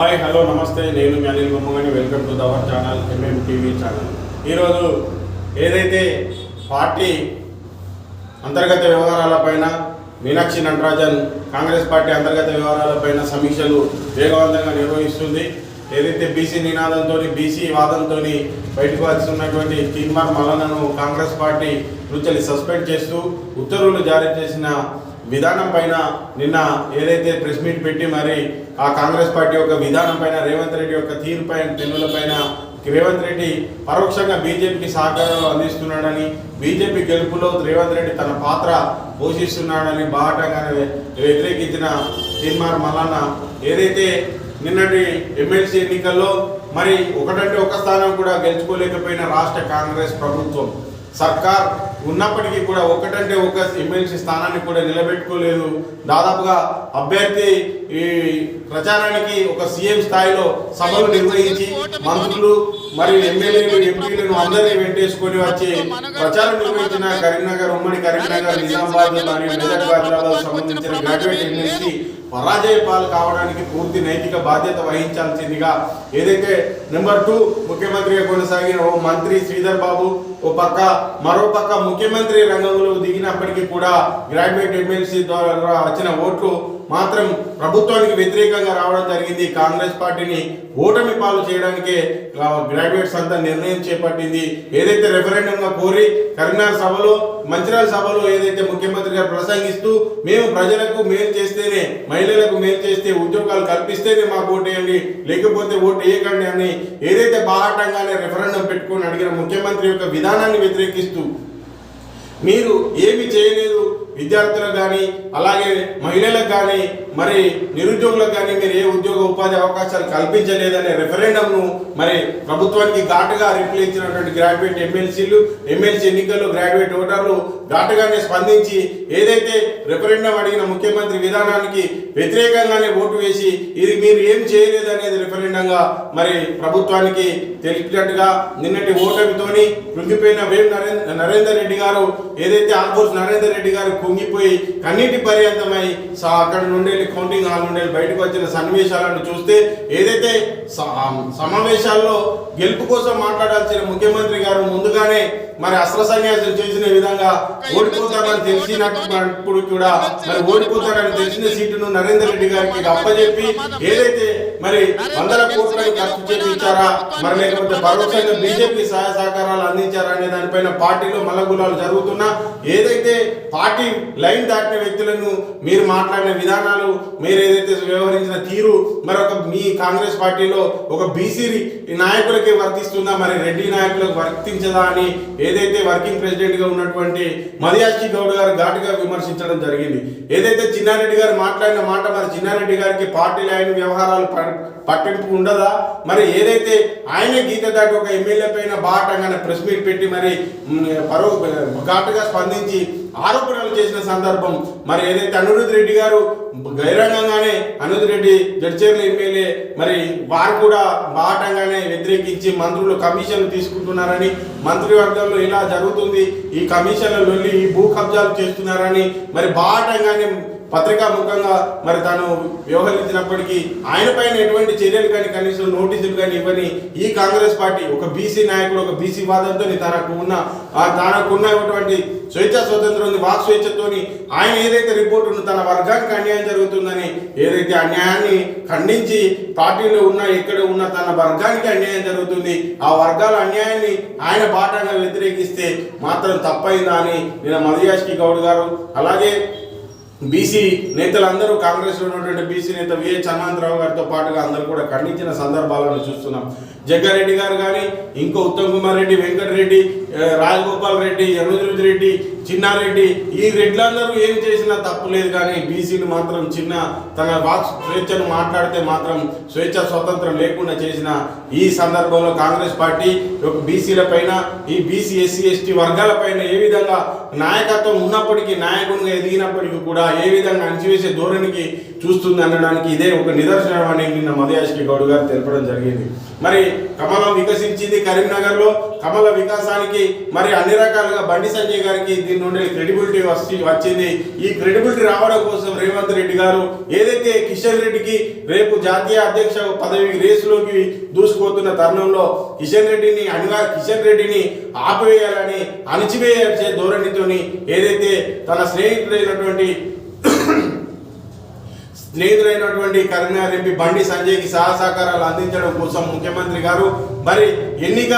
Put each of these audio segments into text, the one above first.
Hi hello నమస్తే. నేను మీ Anil Bommagani. Welcome to దవర్ channel MM TV channel. ఈరోజు ఏదైతే పార్టీ అంతర్గత వ్యవహారాలపైన మీనాక్షి నటరాజన్ కాంగ్రెస్ పార్టీ అంతర్గత వ్యవహారాలపైన సమీక్షలు వేగవంతంగా నిర్వహిస్తుంది. ఏదైతే బీసీ నినాదంతో బీసీ వాదంతో బయటకు వచ్చినటువంటి తీర్మార్ మల్లనను కాంగ్రెస్ పార్టీ నుంచి సస్పెండ్ చేస్తూ ఉత్తర్వులు జారీ చేసిన విధానం పైన నిన్న ఏదైతే ప్రెస్ మీట్ పెట్టి మరి ఆ కాంగ్రెస్ పార్టీ యొక్క విధానం పైన రేవంత్ రెడ్డి యొక్క తీరు పైన తెన్నుల పైన రేవంత్ రెడ్డి పరోక్షంగా బీజేపీకి సహకారం అందిస్తున్నాడని బీజేపీ గెలుపులో రేవంత్ రెడ్డి తన పాత్ర పోషిస్తున్నాడని బాహటంగానే వ్యతిరేకించిన తీర్మార్ మల్లన్న ఏదైతే నిన్నటి ఎమ్మెల్సీ ఎన్నికల్లో మరి ఒకటంటే ఒక స్థానం కూడా గెలుచుకోలేకపోయిన రాష్ట్ర కాంగ్రెస్ ప్రభుత్వం. సర్కార్ ఉన్నప్పటికీ కూడా ఒకటంటే ఒక ఎమ్మెల్సీ స్థానాన్ని కూడా నిలబెట్టుకోలేదు. దాదాపుగా అభ్యర్థి ఈ ప్రచారానికి ఒక సీఎం స్థాయిలో సభలు నిర్వహించి మంత్రులు మరియు ఎమ్మెల్యేలు ఎంపీలను అందరినీ వెంటేసుకొని వచ్చి ప్రచారం నిర్వహించిన కరీంనగర్ ఉమ్మడి కరీంనగర్ నిజామాబాద్ మరియు మెదక్ హైదరాబాద్ సంబంధించిన గ్రాడ్యుయేట్ ఎమ్మెల్సీ పరాజయ పాలు కావడానికి పూర్తి నైతిక బాధ్యత వహించాల్సిందిగా ఏదైతే నెంబర్ టూ ముఖ్యమంత్రిగా కొనసాగిన ఓ మంత్రి శ్రీధర్ బాబు ఓ పక్క మరో పక్క ముఖ్యమంత్రి రంగంలో దిగినప్పటికీ కూడా గ్రాడ్యుయేట్ ఎమ్మెల్సీ ద్వారా వచ్చిన ఓట్లు మాత్రం ప్రభుత్వానికి వ్యతిరేకంగా రావడం జరిగింది. కాంగ్రెస్ పార్టీని ఓటమి పాలు చేయడానికే గ్రాడ్యుయేట్స్ అంతా నిర్ణయం చేపట్టింది. ఏదైతే రెఫరెండంగా కోరి కరీంనగర్ సభలో మంచిర్యాల సభలో ఏదైతే ముఖ్యమంత్రి గారు ప్రసంగిస్తూ మేము ప్రజలకు మేలు చేస్తేనే మహిళలకు మేలు చేస్తే ఉద్యోగాలు కల్పిస్తేనే మాకు ఓటేయండి లేకపోతే ఓటు వేయకండి అని ఏదైతే బాహాటంగానే రెఫరెండం పెట్టుకొని అడిగిన ముఖ్యమంత్రి యొక్క విధానాన్ని వ్యతిరేకిస్తూ మీరు ఏమి చేయలేదు విద్యార్థులకు కానీ అలాగే మహిళలకు కానీ మరి నిరుద్యోగులకు కానీ మీరు ఏ ఉద్యోగ ఉపాధి అవకాశాలు కల్పించలేదనే రెఫరెండంను మరి ప్రభుత్వానికి ఘాటుగా రిప్లై ఇచ్చినటువంటి గ్రాడ్యుయేట్ ఎమ్మెల్సీలు ఎమ్మెల్సీ ఎన్నికల్లో గ్రాడ్యుయేట్ ఓటర్లు ఘాటుగానే స్పందించి ఏదైతే రెఫరెండం అడిగిన ముఖ్యమంత్రి విధానానికి వ్యతిరేకంగానే ఓటు వేసి ఇది మీరు ఏం చేయలేదు అనేది రెఫరెండంగా మరి ప్రభుత్వానికి తెలిపినట్టుగా నిన్నటి ఓటమితోని కృంగిపోయిన వేం నరేంద్ర నరేందర్ రెడ్డి గారు ఏదైతే ఆల్మోస్ట్ నరేందర్ రెడ్డి గారు కుంగిపోయి కన్నీటి పర్యంతమై అక్కడ నుండి కౌంటింగ్ హాల్ నుండి బయటకు వచ్చిన సన్నివేశాలను చూస్తే ఏదైతే సమావేశాల్లో గెలుపు కోసం మాట్లాడాల్సిన ముఖ్యమంత్రి గారు ముందుగానే మరి అస్త్ర సన్యాసం చేసిన విధంగా ఓడిపోతామని తెలిసినప్పుడు కూడా మరి ఓడిపోతాడని తెలిసిన సీటును నరేందర్ రెడ్డి గారికి అప్పచెప్పి ఏదైతే మరి వందల కోట్లను ఖర్చు చేయించారా మరి లేకపోతే పరోక్షంగా బీజేపీ సహాయ సహకారాలు అందించారా అనే దానిపైన పార్టీలో మల్లగులాలు జరుగుతున్నా? ఏదైతే పార్టీ లైన్ దాటిన వ్యక్తులను మీరు మాట్లాడిన విధానాలు మీరు ఏదైతే వ్యవహరించిన తీరు మరి ఒక మీ కాంగ్రెస్ పార్టీలో ఒక బీసీ నాయకులకి వర్తిస్తుందా? మరి రెడ్డి నాయకులకు వర్తించదా అని ఏదైతే వర్కింగ్ ప్రెసిడెంట్గా ఉన్నటువంటి మదియాచి గౌడ్ గారు ఘాటుగా విమర్శించడం జరిగింది. ఏదైతే చిన్నారెడ్డి గారు మాట్లాడిన మాట మరి చిన్నారెడ్డి గారికి పార్టీ లైన్ వ్యవహారాలు ప- పట్టింపు ఉండదా? మరి ఏదైతే ఆయన గీత దాటి ఒక ఎమ్మెల్యే పైన బాటంగానే ప్రెస్ మీట్ పెట్టి మరి పరో ఘాటుగా స్పందించి ఆరోపణలు చేసిన సందర్భం మరి ఏదైతే అనురుద్ రెడ్డి గారు బహిరంగంగానే అనురుద్ రెడ్డి జడ్చర్ల ఎమ్మెల్యే మరి వారు కూడా బాటంగానే వ్యతిరేకించి మంత్రులు కమిషన్లు తీసుకుంటున్నారని మంత్రివర్గంలో ఇలా జరుగుతుంది ఈ కమిషన్ల వెళ్ళి ఈ భూ కబ్జాలు చేస్తున్నారని మరి బాటంగానే పత్రికా ముఖంగా మరి తాను వ్యవహరించినప్పటికీ ఆయన పైన ఎటువంటి చర్యలు కానీ కనీసం నోటీసులు కానీ ఇవ్వని ఈ కాంగ్రెస్ పార్టీ ఒక బీసీ నాయకుడు ఒక బీసీ వాదంతో తనకు ఉన్న తనకు ఉన్నటువంటి స్వేచ్ఛ స్వతంత్రం ఉంది వాక్ స్వేచ్ఛతోని ఆయన ఏదైతే రిపోర్ట్ ఉందో తన వర్గానికి అన్యాయం జరుగుతుందని ఏదైతే అన్యాయాన్ని ఖండించి పార్టీలో ఉన్న ఎక్కడ ఉన్న తన వర్గానికి అన్యాయం జరుగుతుంది ఆ వర్గాల అన్యాయాన్ని ఆయన పాఠంగా వ్యతిరేకిస్తే మాత్రం తప్పైందా అని నేను మధుయాష్కి గౌడ్ గారు అలాగే బీసీ నేతలందరూ కాంగ్రెస్లో ఉన్నటువంటి బీసీ నేత విఎస్ హనుమంతరావు గారితో పాటుగా అందరూ కూడా ఖండించిన సందర్భాలను చూస్తున్నాం. జగ్గారెడ్డి గారు కానీ ఇంకో ఉత్తమ్ కుమార్ రెడ్డి వెంకటరెడ్డి రాజగోపాల్ రెడ్డి యనుజురుజ్ రెడ్డి చిన్నారెడ్డి ఈ రెడ్లందరూ ఏం చేసినా తప్పు లేదు కానీ బీసీలు మాత్రం చిన్న తన వాక్ స్వేచ్ఛను మాట్లాడితే మాత్రం స్వేచ్ఛ స్వతంత్రం లేకుండా చేసిన ఈ సందర్భంలో కాంగ్రెస్ పార్టీ ఒక బీసీల పైన ఈ బీసీ ఎస్సీ ఎస్టీ వర్గాల పైన ఏ విధంగా నాయకత్వం ఉన్నప్పటికీ నాయకునిగా ఎదిగినప్పటికీ కూడా ఏ విధంగా అణచివేసే ధోరణికి చూస్తుంది అనడానికి ఇదే ఒక నిదర్శనం అని నిన్న మదయాష్కి గౌడ్ గారు తెలపడం జరిగింది. మరి కమలం వికసించింది కరీంనగర్లో కమల వికాసానికి మరి అన్ని రకాలుగా బండి సంజయ్ గారికి దీని నుండి క్రెడిబిలిటీ వచ్చి వచ్చింది. ఈ క్రెడిబిలిటీ రావడం కోసం రేవంత్ రెడ్డి గారు ఏదైతే కిషన్ రెడ్డికి రేపు జాతీయ అధ్యక్ష పదవి రేసులోకి దూసుకుపోతున్న తరుణంలో కిషన్ రెడ్డిని అనివా కిషన్ రెడ్డిని ఆపివేయాలని అణిచివేసే ధోరణితోని ఏదైతే తన స్నేహితుడైనటువంటి స్నేహితులైనటువంటి కరీంనగర్ ఎంపీ బండి సంజయ్కి సహాయ సహకారాలు అందించడం కోసం ముఖ్యమంత్రి గారు మరి ఎన్నిక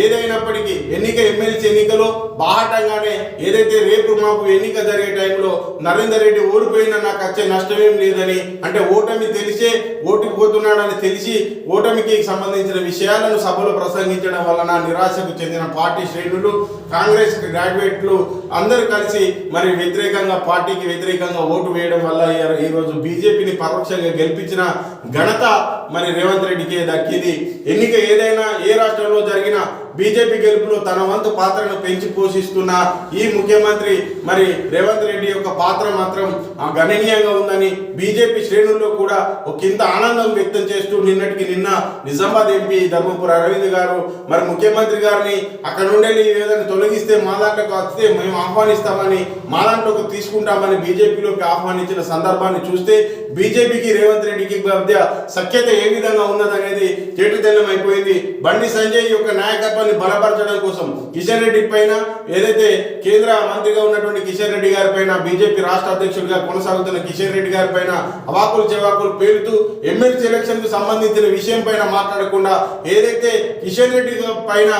ఏదైనప్పటికీ ఎన్నిక ఎమ్మెల్సీ ఎన్నికలో బాహటంగానే ఏదైతే రేపు మాకు ఎన్నిక జరిగే టైంలో నరేందర్ రెడ్డి ఓడిపోయినా నాకు వచ్చే నష్టమేం లేదని అంటే ఓటమి తెలిసే ఓటుకు పోతున్నాడని తెలిసి ఓటమికి సంబంధించిన విషయాలను సభలో ప్రసంగించడం వలన నిరాశకు చెందిన పార్టీ శ్రేణులు కాంగ్రెస్ గ్రాడ్యుయేట్లు అందరూ కలిసి మరి వ్యతిరేకంగా పార్టీకి వ్యతిరేకంగా ఓటు వేయడం వల్ల ఈ- బీజేపీ బీజేపీని పరోక్షంగా గెలిపించిన ఘనత మరి రేవంత్ రెడ్డికి దక్కింది. ఎన్నిక ఏదైనా ఏ రాష్ట్రంలో జరిగినా బీజేపీ గెలుపులో తన వంతు పాత్రను పెంచి పోషిస్తున్న ఈ ముఖ్యమంత్రి మరి రేవంత్ రెడ్డి యొక్క పాత్ర మాత్రం గణనీయంగా ఉందని బీజేపీ శ్రేణుల్లో కూడా ఒక ఇంత ఆనందం వ్యక్తం చేస్తూ నిన్నటికి నిన్న నిజామాబాద్ ఎంపీ ధర్మపురి అరవింద్ గారు మరి ముఖ్యమంత్రి గారిని అక్కడ నుండి ఏదైనా తొలగిస్తే మా దాంట్లోకి వస్తే మేము ఆహ్వానిస్తామని మా దాంట్లోకి తీసుకుంటామని బీజేపీలోకి ఆహ్వానించిన సందర్భాన్ని చూస్తే బీజేపీకి రేవంత్ రెడ్డికి మధ్య సఖ్యత ఏ విధంగా ఉన్నదనేది తేటతెల్లం అయిపోయింది బండి సంజయ్ యొక్క నాయకత్వాన్ని బలపరచడం కోసం కిషన్ రెడ్డి పైన ఏదైతే కేంద్ర మంత్రిగా ఉన్నటువంటి కిషన్ రెడ్డి గారి పైన బీజేపీ రాష్ట్ర అధ్యక్షుడిగా కొనసాగుతున్న కిషన్ రెడ్డి గారి పైన అవాకులు చెవాకులు పేరుతూ ఎమ్మెల్సీ ఎలక్షన్కు సంబంధించిన విషయం పైన మాట్లాడకుండా ఏదైతే కిషన్ రెడ్డి పైన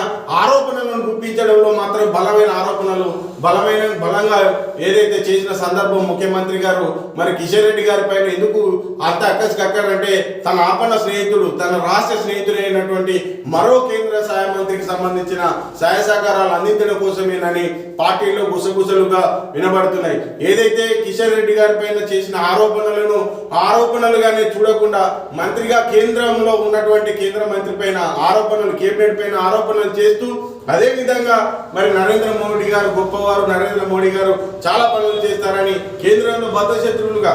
ఆరోపణలను గుప్పించడంలో మాత్రం బలమైన ఆరోపణలు బలమైన బలంగా ఏదైతే చేసిన సందర్భం ముఖ్యమంత్రి గారు మరి కిషన్ రెడ్డి గారి పైన ఎందుకు అంత అక్కసి కక్కారంటే తన ఆపన్న స్నేహితుడు తన రాష్ట్ర స్నేహితుడైనటువంటి మరో కేంద్ర సహాయ మంత్రికి సంబంధించిన సహాయ సహకారాలు అందించడం కోసమేనని పార్టీలో గుసగుసలుగా వినబడుతున్నాయి. ఏదైతే కిషన్ రెడ్డి గారి పైన చేసిన ఆరోపణలను ఆరోపణలుగానే చూడకుండా మంత్రిగా కేంద్రంలో ఉన్నటువంటి కేంద్ర మంత్రి పైన ఆరోపణలు కేబినెట్ పైన ఆరోపణలు చేస్తూ అదే విధంగా మరి నరేంద్ర మోడీ గారు గొప్పవారు నరేంద్ర మోడీ గారు చాలా పనులు చేస్తారని కేంద్రంలో బద్ధ శత్రువులుగా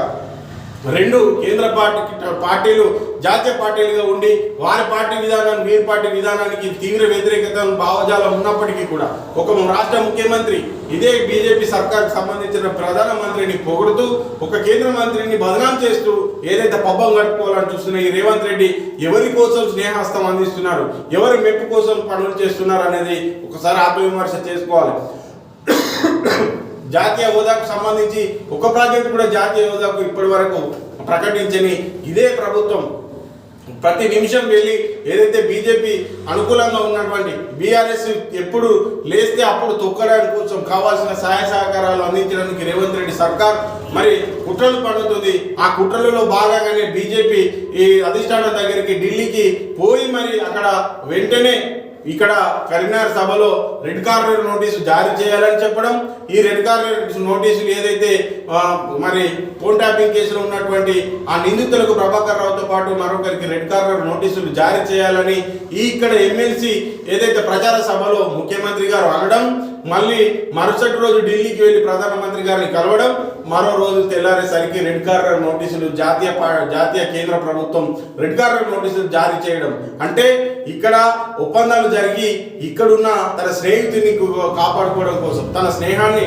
రెండు కేంద్ర పార్టీ పార్టీలు జాతీయ పార్టీలుగా ఉండి వారి పార్టీ విధానం వీరి పార్టీ విధానానికి తీవ్ర వ్యతిరేకత భావజాలం ఉన్నప్పటికీ కూడా ఒక రాష్ట్ర ముఖ్యమంత్రి ఇదే బీజేపీ సర్కార్కి సంబంధించిన ప్రధాన మంత్రిని పొగుడుతూ ఒక కేంద్ర మంత్రిని బదనాం చేస్తూ ఏదైతే పబ్బం కట్టుకోవాలని చూస్తున్న ఈ రేవంత్ రెడ్డి ఎవరి కోసం స్నేహాస్తం అందిస్తున్నారు ఎవరి మెప్పు కోసం పనులు చేస్తున్నారు అనేది ఒకసారి ఆత్మవిమర్శ చేసుకోవాలి. జాతీయ హోదాకు సంబంధించి ఒక ప్రాజెక్టు కూడా జాతీయ హోదాకు ఇప్పటి వరకు ప్రకటించని ఇదే ప్రభుత్వం. ప్రతి నిమిషం వెళ్ళి ఏదైతే బీజేపీ అనుకూలంగా ఉన్నటువంటి బీఆర్ఎస్ ఎప్పుడు లేస్తే అప్పుడు తొక్కడానికి కోసం కావాల్సిన సహాయ సహకారాలు అందించడానికి రేవంత్ రెడ్డి సర్కార్ మరి కుట్రలు పడుతుంది ఆ కుట్రలలో భాగంగానే బీజేపీ ఈ అధిష్టానం దగ్గరికి ఢిల్లీకి పోయి మరి అక్కడ వెంటనే ఇక్కడ కరీంనగర్ సభలో రెడ్ కార్నర్ నోటీసు జారీ చేయాలని చెప్పడం ఈ రెడ్ కార్నర్ నోటీసులు ఏదైతే మరి ఫోన్ ట్యాపింగ్ కేసులో ఉన్నటువంటి ఆ నిందితులకు ప్రభాకర్ రావుతో పాటు మరొకరికి రెడ్ కార్నర్ నోటీసులు జారీ చేయాలని ఈ ఇక్కడ ఎమ్మెల్సీ ఏదైతే ప్రచార సభలో ముఖ్యమంత్రి గారు అనడం మళ్ళీ మరుసటి రోజు ఢిల్లీకి వెళ్ళి ప్రధానమంత్రి గారిని కలవడం మరో రోజు తెల్లారేసరికి రెడ్ కార్నర్ నోటీసులు జాతీయ జాతీయ కేంద్ర ప్రభుత్వం రెడ్ కార్నర్ నోటీసులు జారీ చేయడం. అంటే ఇక్కడ ఒప్పందాలు జరిగి ఇక్కడున్న తన స్నేహితుని కాపాడుకోవడం కోసం తన స్నేహాన్ని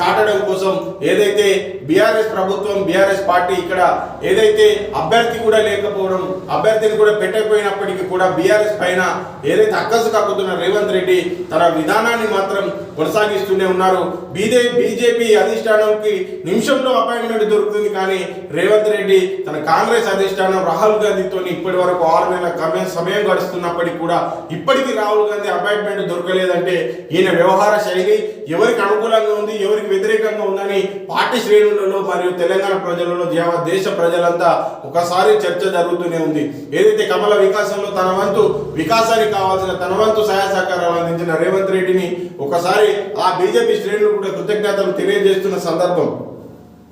చాటడం కోసం ఏదైతే బీఆర్ఎస్ ప్రభుత్వం బీఆర్ఎస్ పార్టీ ఇక్కడ ఏదైతే అభ్యర్థి కూడా లేకపోవడం అభ్యర్థిని కూడా పెట్టకపోయినప్పటికీ కూడా బీఆర్ఎస్ పైన ఏదైతే అక్కసు కక్కుతున్న రేవంత్ రెడ్డి తన విధానాన్ని మాత్రం కొనసాగిస్తూనే ఉన్నారు. బీజే బీజేపీ అధిష్టానంకి నిమిషంలో అపాయింట్మెంట్ దొరుకుతుంది కానీ రేవంత్ రెడ్డి తన కాంగ్రెస్ అధిష్టానం రాహుల్ గాంధీతో ఇప్పటి వరకు ఆరు నెలల సమయం గడుస్తున్నప్పటికీ కూడా ఇప్పటికీ రాహుల్ గాంధీ అపాయింట్మెంట్ దొరకలేదంటే ఈయన వ్యవహార శైలి ఎవరికి అనుకూలంగా ఉంది ఎవరికి వ్యతిరేకంగా ఉందని పార్టీ శ్రేణులలో మరియు తెలంగాణ ప్రజలలో దేవ- దేశ ప్రజలంతా ఒకసారి చర్చ జరుగుతూనే ఉంది. ఏదైతే కమల వికాసంలో తన వంతు వికాసానికి కావాల్సిన తన వంతు సహాయ సహకారాలు అందించిన రేవంత్ రెడ్డిని ఒకసారి ఆ బీజేపీ శ్రేణులు కూడా కృతజ్ఞతలు తెలియజేస్తున్న సందర్భం.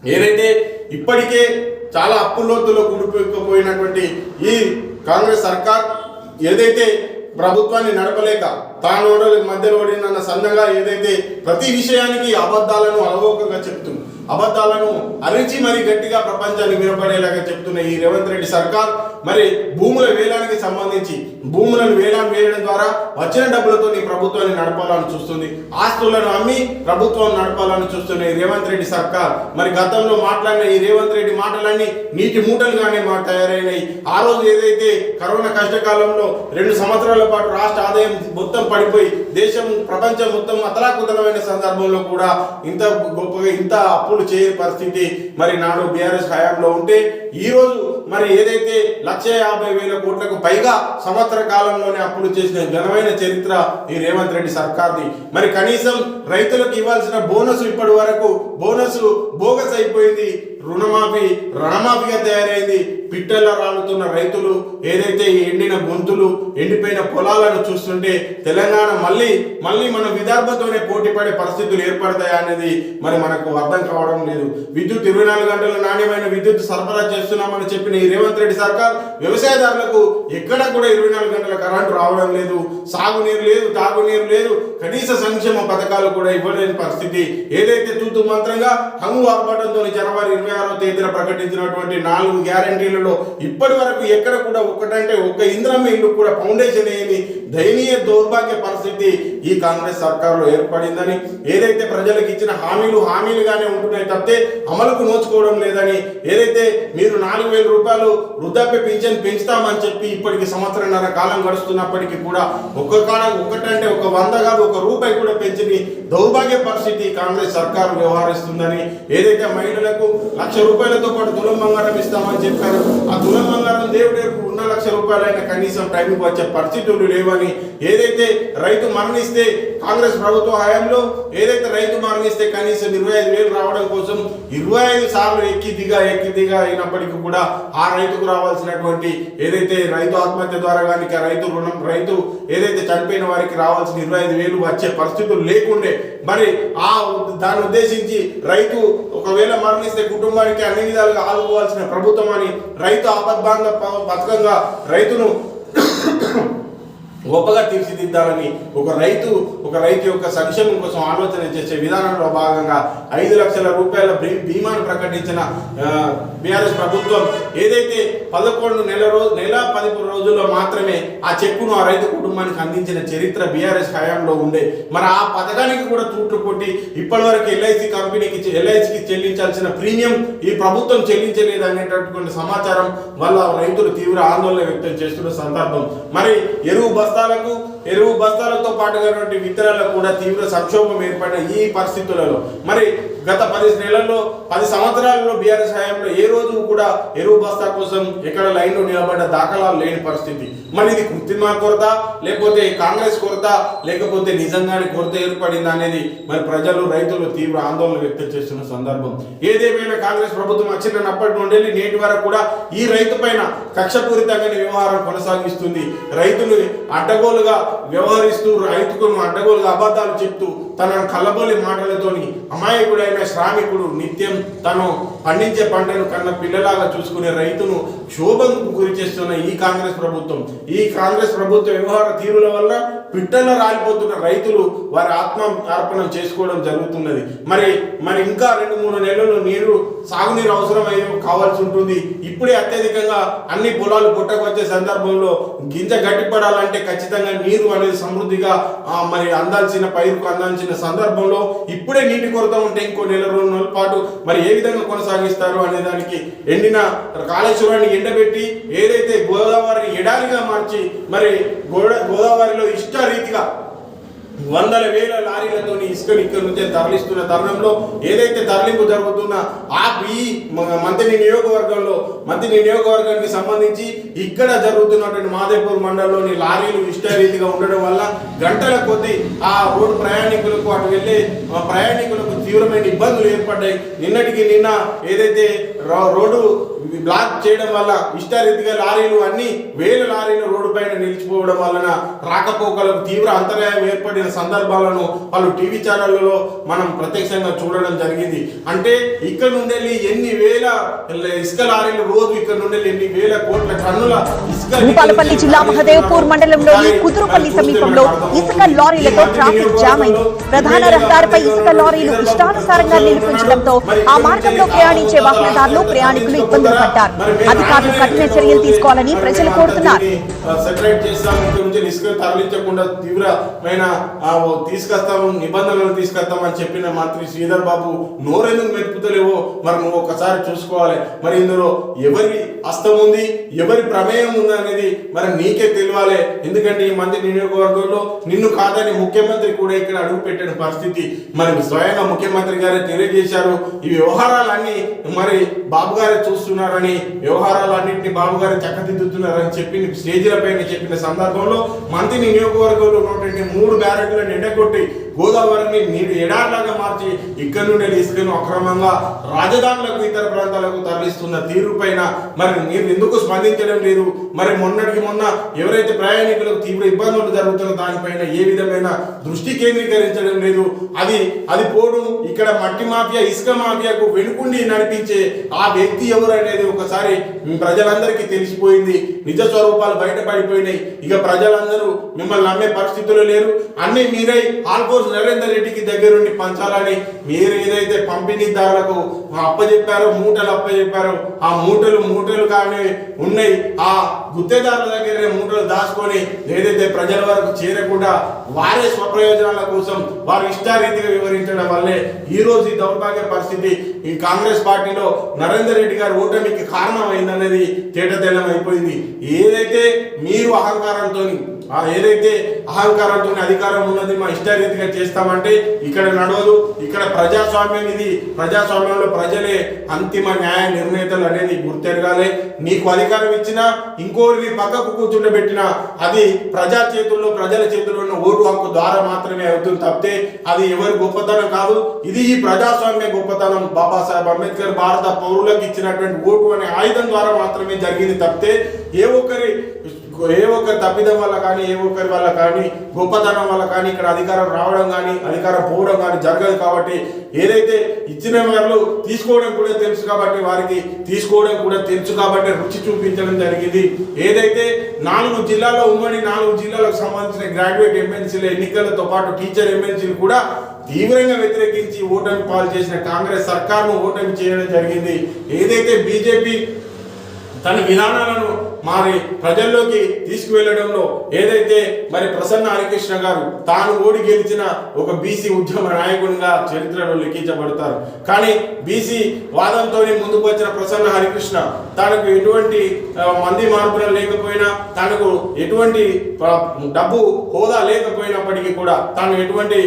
ఏదైతే ఇప్పటికే చాలా అప్పుల్లోతులో కూడిపోయినటువంటి ఈ కాంగ్రెస్ సర్కార్ ఏదైతే ప్రభుత్వాన్ని నడపలేక తాను మధ్యలో ఓడినన్న సన్నగా ఏదైతే ప్రతి విషయానికి అబద్ధాలను అలవోకగా చెప్తుంది. అబద్ధాలను అరిచి మరి గట్టిగా ప్రపంచానికి వినపడేలాగా చెప్తున్న ఈ రేవంత్ రెడ్డి సర్కార్ మరి భూముల వేలానికి సంబంధించి భూములను వేలం వేయడం ద్వారా వచ్చిన డబ్బులతో నీ ప్రభుత్వాన్ని నడపాలని చూస్తుంది. ఆస్తులను అమ్మి ప్రభుత్వం నడపాలని చూస్తున్న రేవంత్ రెడ్డి సర్కార్ మరి గతంలో మాట్లాడిన ఈ రేవంత్ రెడ్డి మాటలన్నీ నీటి మూటలుగానే మా తయారైనాయి. ఆ రోజు ఏదైతే కరోనా కష్టకాలంలో రెండు సంవత్సరాల పాటు రాష్ట్ర ఆదాయం మొత్తం పడిపోయి దేశం ప్రపంచం మొత్తం అతలాకుతలమైన సందర్భంలో కూడా ఇంత గొప్పగా ఇంత అప్పులు చేయని పరిస్థితి మరి నాడు బీఆర్ఎస్ హయాంలో ఉంటే ఈరోజు మరి ఏదైతే లక్ష యాభై వేల కోట్లకు పైగా సంవత్సర కాలంలోనే అప్పులు చేసిన ఘనమైన చరిత్ర ఈ రేవంత్ రెడ్డి సర్కార్ది. మరి కనీసం రైతులకు ఇవ్వాల్సిన బోనస్ ఇప్పటి వరకు బోనస్ బోగస్ అయిపోయింది. రుణమాఫీ రణమాఫీగా తయారైంది పిట్టల్లా రాలుతున్న రైతులు ఏదైతే ఈ ఎండిన గొంతులు ఎండిపోయిన పొలాలను చూస్తుంటే తెలంగాణ మళ్ళీ మళ్ళీ మన విదర్భతోనే పోటీపడే పరిస్థితులు ఏర్పడతాయా అనేది మరి మనకు అర్థం కావడం లేదు. విద్యుత్ ఇరవై నాలుగు గంటల నాణ్యమైన విద్యుత్ సరఫరా చేస్తున్నామని చెప్పిన ఈ రేవంత్ రెడ్డి సర్కార్ వ్యవసాయదారులకు ఎక్కడ కూడా ఇరవై నాలుగు గంటల కరెంటు రావడం లేదు. సాగునీరు లేదు తాగునీరు లేదు. కనీస సంక్షేమ పథకాలు కూడా ఇవ్వలేని పరిస్థితి. ఏదైతే తూతు మంత్రంగా హంగు ఆర్భాటంతో జనవరి ఇరవై ఆరో తేదీన ప్రకటించినటువంటి నాలుగు గ్యారంటీలలో ఇప్పటి వరకు ఎక్కడ కూడా ఒక్కటంటే ఒక్క ఇంద్రమ్మ ఇల్లు కూడా ఫౌండేషన్ ఏమి దయనీయ దౌర్భాగ్య పరిస్థితి ఈ కాంగ్రెస్ సర్కారులో ఏర్పడిందని. ఏదైతే ప్రజలకు ఇచ్చిన హామీలు హామీలుగానే ఉంటున్నాయి తప్పితే అమలుకు నోచుకోవడం లేదని. ఏదైతే మీరు నాలుగు వేల రూపాయలు వృద్ధాప్య పింఛన్ పెంచుతామని చెప్పి ఇప్పటికి సంవత్సరంన్నర కాలం గడుస్తున్నప్పటికీ కూడా ఒక్క కాడ ఒకటంటే ఒక వంద కాదు ఒక రూపాయి కూడా పెంచని దౌర్భాగ్య పరిస్థితి కాంగ్రెస్ సర్కారు వ్యవహరిస్తుందని. ఏదైతే మహిళలకు లక్ష రూపాయలతో పాటు తులం బంగారం ఇస్తామని చెప్పారు. ఆ తులం బంగారం దేవుడే ఉన్న లక్ష రూపాయలైన కనీసం టైంకి వచ్చే పరిస్థితులు లేవని ఏదైతే రైతు మరణిస్తే కాంగ్రెస్ ప్రభుత్వ హయాంలో ఏదైతే రైతు మరణిస్తే కనీసం ఇరవై ఐదు వేలు రావడం కోసం ఇరవై ఐదు సార్లు ఎక్కి దిగా ఎక్కి దిగా అయినప్పటికీ కూడా ఆ రైతుకు రావాల్సినటువంటి ఏదైతే రైతు ఆత్మహత్య ద్వారా కానీ రైతు రుణం రైతు ఏదైతే చనిపోయిన వారికి రావాల్సిన ఇరవై ఐదు వేలు వచ్చే పరిస్థితులు లేకుండే మరి ఆ దాన్ని ఉద్దేశించి రైతు ఒకవేళ మరణిస్తే కుటుంబం కుటుంబానికి అన్ని విధాలుగా ఆదుకోవాల్సిన ప్రభుత్వం అని రైతు ఆపద్బాంధ పథకంగా రైతును గొప్పగా తీర్చిదిద్దాలని ఒక రైతు ఒక రైతు యొక్క సంక్షేమం కోసం ఆలోచన చేసే విధానంలో భాగంగా ఐదు లక్షల రూపాయల బీ- బీమాను ప్రకటించిన బీఆర్ఎస్ ప్రభుత్వం ఏదైతే పదకొండు నెల రోజు నెల పదిహేను రోజుల్లో మాత్రమే ఆ చెక్కును ఆ రైతు కుటుంబానికి అందించిన చరిత్ర బీఆర్ఎస్ హయాంలో ఉండే. మరి ఆ పథకానికి కూడా తూట్లు కొట్టి ఇప్పటి వరకు ఎల్ఐసి కంపెనీకి ఎల్ఐసికి చెల్లించాల్సిన ప్రీమియం ఈ ప్రభుత్వం చెల్లించలేదు అనేటటువంటి సమాచారం వల్ల రైతులు తీవ్ర ఆందోళన వ్యక్తం చేస్తున్న సందర్భం. మరి ఎరువు బస్తాలకు ఎరువు బస్తాలతో పాటుగా విత్తనాలకు కూడా తీవ్ర సంక్షోభం ఏర్పడిన ఈ పరిస్థితులలో. మరి గత పది నెలల్లో పది సంవత్సరాలలో బీఆర్ఎస్ హయాంలో ఏ రోజు కూడా ఎరువు బస్తా కోసం ఎక్కడ లైన్లో నిలబడ్డ దాఖలాలు లేని పరిస్థితి. మరి ఇది కృత్రిమ కొరత లేకపోతే కాంగ్రెస్ కొరత లేకపోతే నిజంగానే కొరత ఏర్పడింది అనేది మరి ప్రజలు రైతులు తీవ్ర ఆందోళన వ్యక్తం చేస్తున్న సందర్భం. ఏదేమైనా కాంగ్రెస్ ప్రభుత్వం వచ్చినప్పటి నుండి నేటి వరకు కూడా ఈ రైతు పైన కక్షపూరితంగానే వ్యవహారం కొనసాగిస్తుంది. రైతులు అడ్డగోలుగా వ్యవహరిస్తూ రైతుకు అడ్డగోలుగా అబద్ధాలు చెప్తూ తన కలబోలి మాటలతోని అమాయకుడైన శ్రామికుడు నిత్యం తను పండించే పంటను కన్న పిల్లలాగా చూసుకునే రైతును క్షోభంకు గురి చేస్తున్న ఈ కాంగ్రెస్ ప్రభుత్వం. ఈ కాంగ్రెస్ ప్రభుత్వ వ్యవహార తీరుల వల్ల పిట్టల్లో రాలిపోతున్న రైతులు వారి ఆత్మ అర్పణం చేసుకోవడం జరుగుతున్నది. మరి మరి ఇంకా రెండు మూడు నెలలు నీరు సాగునీరు అవసరం కావాల్సి ఉంటుంది. ఇప్పుడే అత్యధికంగా అన్ని పొలాలు పుట్టకొచ్చే సందర్భంలో గింజ గట్టిపడాలంటే ఖచ్చితంగా నీరు అనేది సమృద్ధిగా మరి అందాల్సిన పైరుకు అందాల్సిన సందర్భంలో ఇప్పుడే నీటి కొరత ఉంటే ఇంకో నెల రెండు నెలల పాటు మరి ఏ విధంగా కొనసాగిస్తారు అనే దానికి ఎండిన కాళేశ్వరాన్ని ఎండబెట్టి ఏదైతే గోదావరిని ఎడారిగా మార్చి మరి గోడ గోదావరిలో ఇష్ట రీతిగా వందల వేల లారీలతో ఇసుకని ఇక్కడ నుంచే తరలిస్తున్న తరుణంలో ఏదైతే తరలింపు జరుగుతున్న ఆ ఈ మంత్రి నియోగవర్గంలో మంత్రి నియోగవర్గానికి సంబంధించి ఇక్కడ జరుగుతున్నటువంటి మాదేపూర్ మండలంలోని లారీలు ఇష్టరీతిగా ఉండడం వల్ల గంటల కొద్దీ ఆ రోడ్డు ప్రయాణికులకు అటు వెళ్ళే ప్రయాణికులకు తీవ్రమైన ఇబ్బందులు ఏర్పడ్డాయి. నిన్నటికి నిన్న ఏదైతే రోడ్డు బ్లాక్ చేయడం వల్ల ఇష్టారీతిగా లారీలు అన్ని వేల లారీలు రోడ్డు పైన నిలిచిపోవడం వలన రాకపోకలకు తీవ్ర అంతరాయం ఏర్పడిన సందర్భాలను పలు టీవీ ఛానళ్ళలో మనం ప్రత్యక్షంగా చూడడం జరిగింది. అంటే ఇక్కడ నుండి ఎన్ని వేల ఇసుక లారీలు రోజు ఇక్కడ నుండి ఎన్ని వేల కోట్ల టన్నుల ఇసుక భూపాలపల్లి జిల్లా మహదేవ్పూర్ మండలంలోని కుదురుపల్లి సమీపంలో ఇసుక లారీలతో ట్రాఫిక్ జామ్ అయింది. ప్రధాన రహదారిపై ఇసుక లారీలు ఇష్టానుసారంగా నిలిపించడంతో ఆ మార్గంలో ప్రయాణించే వాహనదారులు ప్రయాణికులు ఇబ్బందులు పడ్డారు. అధికారులు కఠిన చర్యలు తీసుకోవాలని ప్రజలు కోరుతున్నారు. సెపరేట్ చేస్తాం నుంచి ఇసుక తరలించకుండా తీవ్రమైన తీసుకొస్తాము నిబంధనలు తీసుకొస్తామని చెప్పిన మంత్రి శ్రీధర్ బాబు నోరెందుకు మెరుపుతలేవో మరి నువ్వు ఒకసారి చూసుకోవాలి. మరి ఇందులో ఎవరి హస్తం ఉంది ఎవరి ప్రమేయం ఉంది అనేది మరి నీకే తెలియాలి. ఎందుకంటే ఈ మంత్రి నియోజకవర్గంలో నిన్ను కాదని ముఖ్యమంత్రి కూడా ఇక్కడ అడుగు పెట్టిన పరిస్థితి మరి స్వయంగా ముఖ్య ముఖ్యమంత్రి గారే తెలియజేశారు. ఈ వ్యవహారాలన్నీ మరి బాబు గారే చూస్తున్నారని వ్యవహారాలన్నింటినీ బాబు గారే చక్కదిద్దుతున్నారని చెప్పి స్టేజీల పైన చెప్పిన సందర్భంలో మంత్రి నియోజకవర్గంలో ఉన్నటువంటి మూడు బ్యారెట్లను ఎండగొట్టి గోదావరిని నీరు ఎడార్లాగా మార్చి ఇక్కడ నుండి ఇసుకను అక్రమంగా రాజధానులకు ఇతర ప్రాంతాలకు తరలిస్తున్న తీరుపైన మరి మీరు ఎందుకు స్పందించడం లేదు? మరి మొన్నటికి మొన్న ఎవరైతే ప్రయాణికులకు తీవ్ర ఇబ్బందులు జరుగుతున్న దానిపైన ఏ విధమైన దృష్టి కేంద్రీకరించడం లేదు? అది అది పోడు. ఇక్కడ మట్టి మాఫియా ఇసుక మాఫియాకు వెనుకుండి నడిపించే ఆ వ్యక్తి ఎవరు అనేది ఒకసారి ప్రజలందరికీ తెలిసిపోయింది. నిజ స్వరూపాలు బయటపడిపోయినాయి. ఇక ప్రజలందరూ మిమ్మల్ని నమ్మే పరిస్థితులు లేరు. అన్ని మీరై రోజు నరేందర్ రెడ్డికి దగ్గరుండి పంచాలని మీరు ఏదైతే పంపిణీదారులకు అప్పచెప్పారో మూటలు అప్పచెప్పారో ఆ మూటలు మూటలు కానీ ఉన్నాయి. ఆ గుత్తేదారుల దగ్గర మూటలు దాచుకొని ఏదైతే ప్రజల వరకు చేరకుండా వారే స్వప్రయోజనాల కోసం వారు ఇష్టారీతిగా వివరించడం వల్లే ఈరోజు ఈ దౌర్భాగ్య పరిస్థితి ఈ కాంగ్రెస్ పార్టీలో నరేందర్ రెడ్డి గారి ఓటమికి కారణం అయిందనేది తేటతెల్లం అయిపోయింది. ఏదైతే మీరు అహంకారంతో ఏదైతే అహంకారంతో అధికారం ఉన్నది మా ఇష్టారీతిగా చేస్తామంటే ఇక్కడ నడవదు. ఇక్కడ ప్రజాస్వామ్యం ఇది. ప్రజాస్వామ్యంలో ప్రజలే అంతిమ న్యాయ నిర్ణేతలు అనేది గుర్తెరగాలి. నీకు అధికారం ఇచ్చినా ఇంకోరిని పక్కకు కూర్చుండబెట్టినా అది ప్రజా చేతుల్లో ప్రజల చేతుల్లో ఉన్న ఓటు మాకు ద్వారా మాత్రమే అవుతుంది తప్పితే అది ఎవరి గొప్పతనం కాదు. ఇది ఈ ప్రజాస్వామ్య గొప్పతనం. బాబాసాహెబ్ అంబేద్కర్ భారత పౌరులకు ఇచ్చినటువంటి ఓటు అనే ఆయుధం ద్వారా మాత్రమే జరిగింది తప్పితే ఏ ఒక్కరి ఏ ఒక్క తప్పిదం వల్ల కానీ ఏ ఒక్కరి వల్ల కానీ గొప్పతనం వల్ల కానీ ఇక్కడ అధికారం రావడం కానీ అధికారం పోవడం కానీ జరగదు కాబట్టి ఏదైతే ఇచ్చిన వాళ్ళు తీసుకోవడం కూడా తెలుసు కాబట్టి వారికి తీసుకోవడం కూడా తెలుసు కాబట్టి రుచి చూపించడం జరిగింది. ఏదైతే నాలుగు జిల్లాల్లో ఉమ్మడి నాలుగు జిల్లాలకు సంబంధించిన గ్రాడ్యుయేట్ ఎమ్మెల్సీల ఎన్నికలతో పాటు టీచర్ ఎమ్మెల్సీలు కూడా తీవ్రంగా వ్యతిరేకించి ఓటమి పాలు చేసిన కాంగ్రెస్ సర్కార్ను ఓటమి చేయడం జరిగింది. ఏదైతే బీజేపీ తన విధానాలను మరి ప్రజల్లోకి తీసుకువెళ్ళడంలో ఏదైతే మరి ప్రసన్న హరికృష్ణ గారు తాను ఓడి గెలిచిన ఒక బీసీ ఉద్యమ నాయకునిగా చరిత్రలో లిఖించబడతారు. కానీ బీసీ వాదంతో ముందుకు వచ్చిన ప్రసన్న హరికృష్ణ తనకు ఎటువంటి మంది మార్పులు లేకపోయినా తనకు ఎటువంటి డబ్బు హోదా లేకపోయినప్పటికీ కూడా తాను ఎటువంటి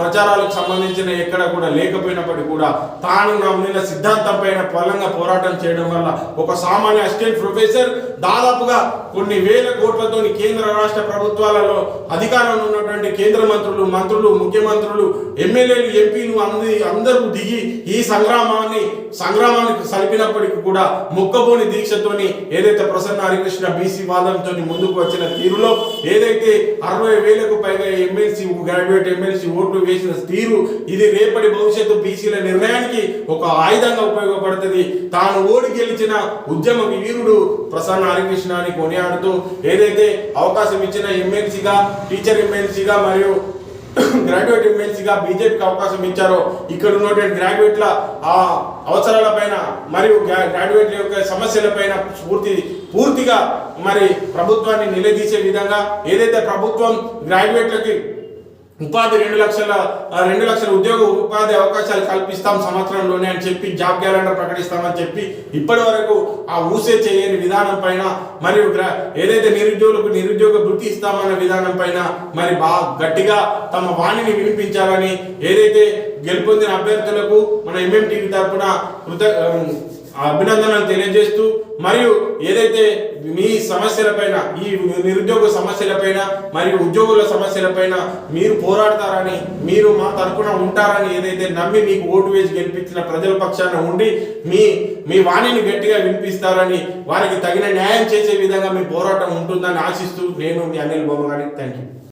ప్రచారాలకు సంబంధించిన ఎక్కడ కూడా లేకపోయినప్పటికీ కూడా తాను నమ్మిన సిద్ధాంతం పైన బలంగా పోరాటం చేయడం వల్ల ఒక సామాన్య అసిస్టెంట్ ప్రొఫెసర్ దాదాపుగా కొన్ని వేల కోట్లతో కేంద్ర రాష్ట్ర ప్రభుత్వాలలో అధికారంలో ఉన్నటువంటి కేంద్ర మంత్రులు మంత్రులు ముఖ్యమంత్రులు ఎమ్మెల్యేలు ఎంపీలు అంది అందరూ దిగి ఈ సంగ్రామాన్ని సంగ్రామానికి సలిపినప్పటికీ కూడా మొక్కబోని దీక్షతోని ఏదైతే ప్రసన్న హరికృష్ణ బీసీ వాదంతో ముందుకు వచ్చిన తీరులో ఏదైతే అరవై వేలకు పైగా ఎమ్మెల్సీ గ్రాడ్యుయేట్ ఎమ్మెల్సీ ఓట్లు వేసిన తీరు ఇది రేపటి భవిష్యత్తు బీసీల నిర్ణయానికి ఒక ఆయుధంగా ఉపయోగపడుతుంది. తాను ఓడి గెలిచిన ఉద్యమ వీరుడు ప్రసన్న హరికృష్ణ అని కొనియాడుతూ ఏదైతే అవకాశం ఇచ్చిన ఎమ్మెల్సీగా టీచర్ ఎమ్మెల్సీగా మరియు గ్రాడ్యుయేట్ ఎమ్మెల్సీగా బీజేపీకి అవకాశం ఇచ్చారో ఇక్కడ ఉన్నటువంటి గ్రాడ్యుయేట్ల ఆ అవసరాల పైన మరియు గ్రా- గ్రాడ్యుయేట్ల యొక్క సమస్యల పైన పూర్తి పూర్తిగా మరి ప్రభుత్వాన్ని నిలదీసే విధంగా ఏదైతే ప్రభుత్వం గ్రాడ్యుయేట్లకి ఉపాధి రెండు లక్షల రెండు లక్షల ఉద్యోగ ఉపాధి అవకాశాలు కల్పిస్తాం సంవత్సరంలోనే అని చెప్పి జాబ్ క్యాలెండర్ ప్రకటిస్తామని చెప్పి ఇప్పటి వరకు ఆ ఊసే చేయని విధానం పైన మరియు ఏదైతే నిరుద్యోగులకు నిరుద్యోగ వృత్తి ఇస్తామన్న విధానం పైన మరి బాగా గట్టిగా తమ వాణిని వినిపించాలని ఏదైతే గెలుపొందిన అభ్యర్థులకు మన ఎంఎంటీవీ తరఫున కృత అభినందనలు తెలియజేస్తూ మరియు ఏదైతే మీ సమస్యలపైన ఈ నిరుద్యోగ సమస్యలపైన మరియు ఉద్యోగుల సమస్యలపైన మీరు పోరాడతారని మీరు మా తరపున ఉంటారని ఏదైతే నమ్మి మీకు ఓటు వేసి గెలిపించిన ప్రజల పక్షాన ఉండి మీ మీ వాణిని గట్టిగా వినిపిస్తారని వారికి తగిన న్యాయం చేసే విధంగా మీ పోరాటం ఉంటుందని ఆశిస్తూ నేను మీ అనిల్ బొమ్మగాడి థ్యాంక్ యూ